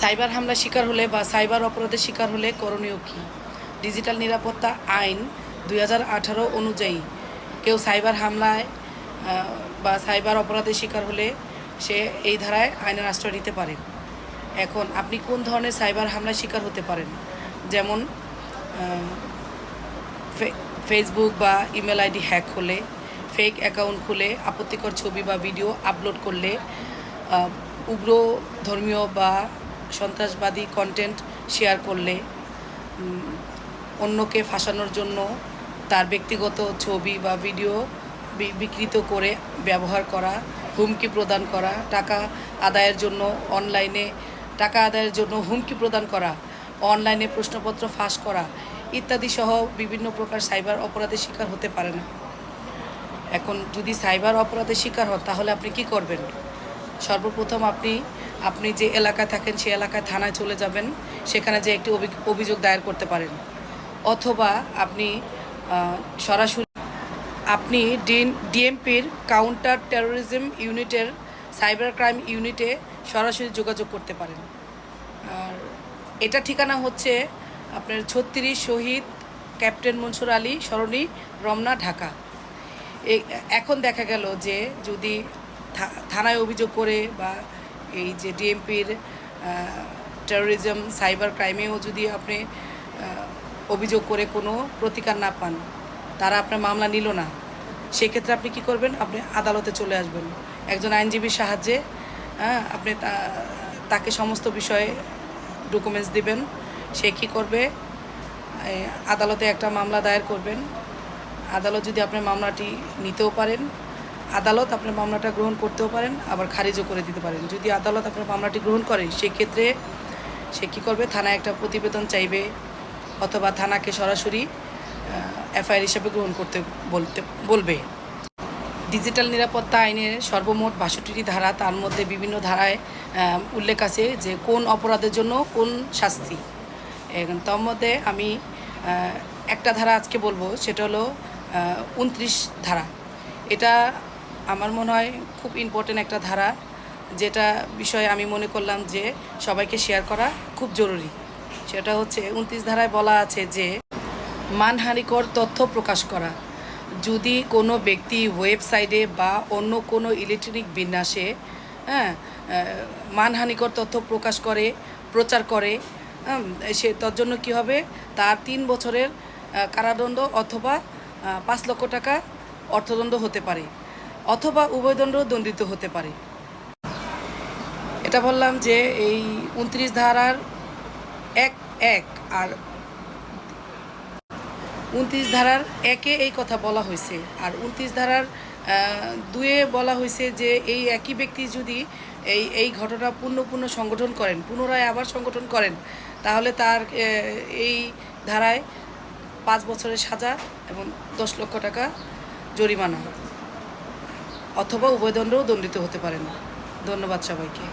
Cyber হামলা শিকার হলে বা সাইবার অপরাধের শিকার হলে করণীয় কী? ডিজিটাল নিরাপত্তা আইন দুই হাজার আঠারো অনুযায়ী কেউ সাইবার হামলায় বা সাইবার অপরাধের শিকার হলে সে এই ধারায় আইনের আশ্রয় নিতে পারে। এখন আপনি কোন ধরনের সাইবার হামলার শিকার হতে পারেন? যেমন ফেসবুক বা ইমেল আইডি হ্যাক হলে ফেক অ্যাকাউন্ট খুলে, আপত্তিকর ছবি বা ভিডিও আপলোড করলে উগ্র, ধর্মীয় বা সন্ত্রাসবাদী কন্টেন্ট শেয়ার করলে অন্যকে ফাঁসানোর জন্য তার ব্যক্তিগত ছবি বা ভিডিও বিকৃত করে ব্যবহার করা, হুমকি প্রদান করা, টাকা আদায়ের জন্য অনলাইনে টাকা আদায়ের জন্য হুমকি প্রদান করা অনলাইনে প্রশ্নপত্র ফাঁস করা ইত্যাদি সহ বিভিন্ন প্রকার সাইবার অপরাধের শিকার হতে পারে না। এখন যদি সাইবার অপরাধের শিকার হন, তাহলে আপনি কি করবেন? সর্বপ্রথম আপনি আপনি যে এলাকায় থাকেন সেই এলাকায় থানায় চলে যাবেন, সেখানে যে একটি অভি- অভিযোগ দায়ের করতে পারেন। অথবা আপনি সরাসরি আপনি ডিএমপির কাউন্টার টেরোরিজম ইউনিটের সাইবার ক্রাইম ইউনিটে সরাসরি যোগাযোগ করতে পারেন। আর এটা ঠিকানা হচ্ছে আপনার ছত্রিশ শহীদ ক্যাপ্টেন মনসুর আলী, সরণি, রমনা, ঢাকা। এখন দেখা গেল যে যদি থানায় অভিযোগ করে বা এই যে ডিএমপির টেরোরিজম সাইবার ক্রাইমেও যদি আপনি অভিযোগ করে কোনো প্রতিকার না পান, তারা আপনার মামলা নিল না, সেক্ষেত্রে আপনি কি করবেন? আপনি আদালতে চলে আসবেন। একজন আইনজীবীর সাহায্যে হ্যাঁ আপনি তাকে সমস্ত বিষয়ে ডকুমেন্টস দিবেন। সে কী করবে? আদালতে একটা মামলা দায়ের করবেন। আদালত যদি আপনার মামলাটি নিতেও পারেন আদালত আপনার মামলাটা গ্রহণ করতেও পারেন, আবার খারিজও করে দিতে পারেন। যদি আদালত আপনার মামলাটি গ্রহণ করে, সেক্ষেত্রে সে কী করবে? থানায় একটা প্রতিবেদন চাইবে, অথবা থানাকে সরাসরি এফআইআর হিসাবে গ্রহণ করতে বলতে, বলবে। ডিজিটাল নিরাপত্তা আইনের সর্বমোট বাষট্টিটি ধারা, তার মধ্যে বিভিন্ন ধারায় উল্লেখ আছে যে কোন অপরাধের জন্য কোন শাস্তি। তার মধ্যে আমি একটা ধারা আজকে বলব, সেটা হলো উনত্রিশ ধারা। এটা আমার মনে হয় খুব ইম্পর্টেন্ট একটা ধারা, যেটা বিষয়ে আমি মনে করলাম যে সবাইকে শেয়ার করা খুব জরুরি। সেটা হচ্ছে উনত্রিশ ধারায় বলা আছে যে, মানহানিকর তথ্য প্রকাশ করা। যদি কোনো ব্যক্তি ওয়েবসাইটে বা অন্য কোনো ইলেকট্রনিক বিন্যাসে হ্যাঁ মানহানিকর তথ্য প্রকাশ করে, প্রচার করে সে তার জন্য কী হবে? তার তিন বছরের কারাদণ্ড অথবা পাঁচ লক্ষ টাকা অর্থদণ্ড হতে পারে। অথবা উভয়দণ্ড দণ্ডিত হতে পারে। এটা বললাম যে এই উনত্রিশ ধারার এক এক আর উনত্রিশ ধারার একে এই কথা বলা হয়েছে। আর উনত্রিশ ধারার দুয়ে বলা হয়েছে যে এই একই ব্যক্তি যদি এই এই ঘটনা পূর্ণ পূর্ণ সংগঠন করেন, পুনরায় আবার সংগঠন করেন, তাহলে তার এই ধারায় পাঁচ বছরের সাজা এবং দশ লক্ষ টাকা জরিমানা। অথবা উভয়দণ্ডও দণ্ডিত হতে পারেন ধন্যবাদ সবাইকে।